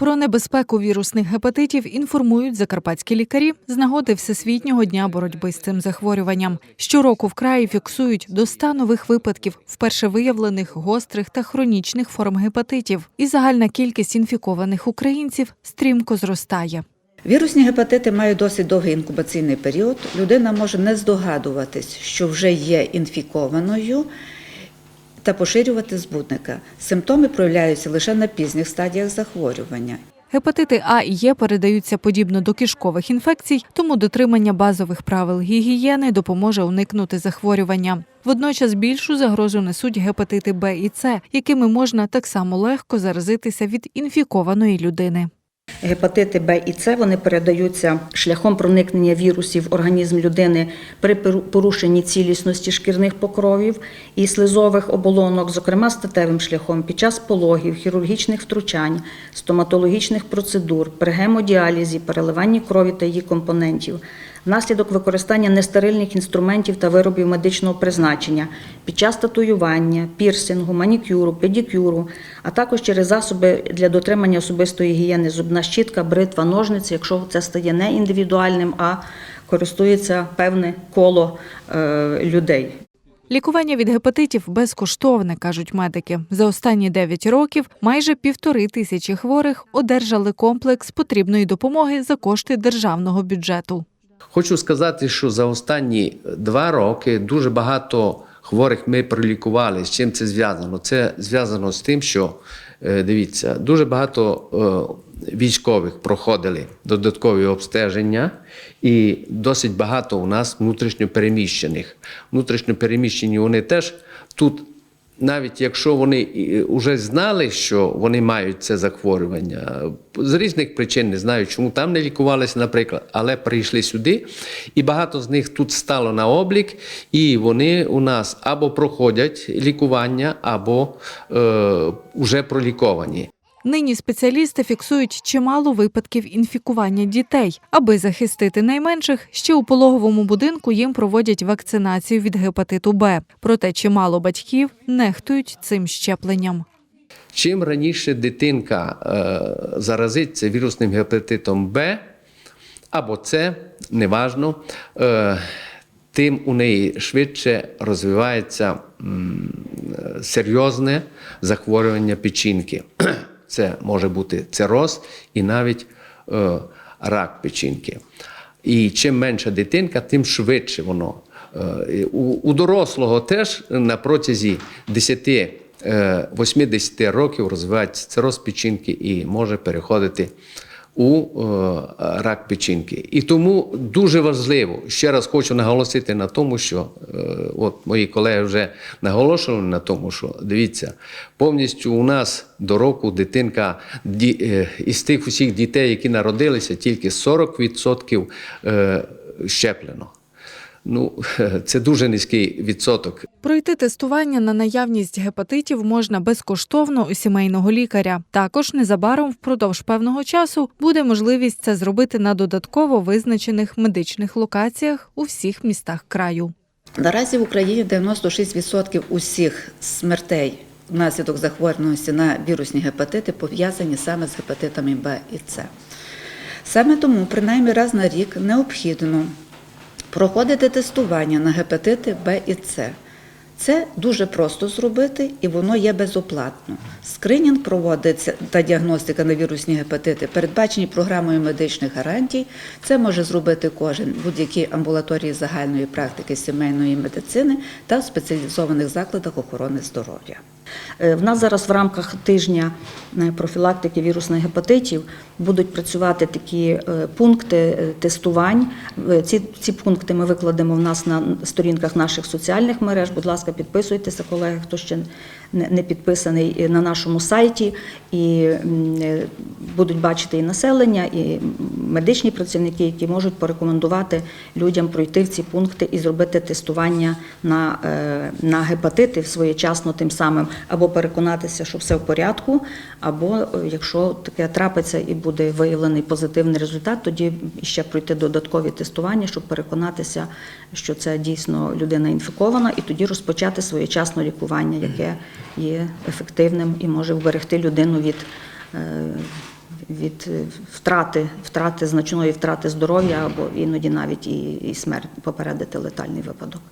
Про небезпеку вірусних гепатитів інформують закарпатські лікарі з нагоди Всесвітнього дня боротьби з цим захворюванням. Щороку в краї фіксують до 100 нових випадків вперше виявлених гострих та хронічних форм гепатитів, і загальна кількість інфікованих українців стрімко зростає. Вірусні гепатити мають досить довгий інкубаційний період. Людина може не здогадуватись, що вже є інфікованою та поширювати збудника. Симптоми проявляються лише на пізніх стадіях захворювання. Гепатити А і Е передаються подібно до кишкових інфекцій, тому дотримання базових правил гігієни допоможе уникнути захворювання. Водночас більшу загрозу несуть гепатити Б і С, якими можна так само легко заразитися від інфікованої людини. Гепатити Б і С вони передаються шляхом проникнення вірусів в організм людини при порушенні цілісності шкірних покровів і слизових оболонок, зокрема статевим шляхом, під час пологів, хірургічних втручань, стоматологічних процедур, при гемодіалізі, переливанні крові та її компонентів, внаслідок використання нестерильних інструментів та виробів медичного призначення, під час татуювання, пірсингу, манікюру, педикюру, а також через засоби для дотримання особистої гігієни, зубна щітка, бритва, ножниці, якщо це стає не індивідуальним, а користується певне коло е, людей. Лікування від гепатитів безкоштовне, кажуть медики. За останні 9 років майже півтори тисячі хворих одержали комплекс потрібної допомоги за кошти державного бюджету. Хочу сказати, що за останні два роки дуже багато хворих ми пролікували. З чим це зв'язано? Це зв'язано з тим, що е, дивіться, дуже багато е, військових проходили додаткові обстеження, і досить багато у нас внутрішньопереміщених. Внутрішньопереміщені вони теж тут навіть якщо вони вже знали, що вони мають це захворювання, з різних причин не знаю, чому там не лікувалися, наприклад, але прийшли сюди, і багато з них тут стало на облік, і вони у нас або проходять лікування, або е, вже проліковані. Нині спеціалісти фіксують чимало випадків інфікування дітей. Аби захистити найменших, ще у пологовому будинку їм проводять вакцинацію від гепатиту Б. Проте чимало батьків нехтують цим щепленням. Чим раніше дитинка е, заразиться вірусним гепатитом Б або С, неважно, е, тим у неї швидше розвивається е, серйозне захворювання печінки. Це може бути цироз і навіть е, рак печінки. І чим менша дитинка, тим швидше воно. Е, У, у дорослого теж на протязі 10 е, 80 років розвивається цироз печінки і може переходити у е, рак печінки. І тому дуже важливо, ще раз хочу наголосити на тому, що е, от мої колеги вже наголошували на тому, що дивіться, повністю у нас до року дитинка е, із тих усіх дітей, які народилися, тільки 40% е, щеплено. Ну, це дуже низький відсоток. Пройти тестування на наявність гепатитів можна безкоштовно у сімейного лікаря. Також незабаром впродовж певного часу буде можливість це зробити на додатково визначених медичних локаціях у всіх містах краю. Наразі в Україні 96% усіх смертей внаслідок захворюваності на вірусні гепатити пов'язані саме з гепатитами Б і С. Саме тому, принаймні раз на рік, необхідно проходити тестування на гепатити Б і С. Це дуже просто зробити і воно є безоплатно. Скринінг проводиться та діагностика на вірусні гепатити, передбачені програмою медичних гарантій. Це може зробити кожен будь-якій амбулаторії загальної практики сімейної медицини та в спеціалізованих закладах охорони здоров'я. Е, В нас зараз в рамках тижня е, профілактики вірусних гепатитів будуть працювати такі е, пункти тестувань. Ці, ці пункти ми викладемо в нас на сторінках наших соціальних мереж. Будь ласка, підписуйтеся, колеги, хто ще не підписаний е, на нашому сайті. І е, будуть бачити і населення, і медичні працівники, які можуть порекомендувати людям пройти в ці пункти і зробити тестування на, е, на гепатити своєчасно тим самим, або переконатися, що все в порядку, або якщо таке трапиться і буде виявлений позитивний результат, тоді ще пройти додаткові тестування, щоб переконатися, що це дійсно людина інфікована, і тоді розпочати своєчасне лікування, яке є ефективним і може вберегти людину від е, від втрати, втрати значної втрати здоров'я або іноді навіть і, і смерть попередити летальний випадок.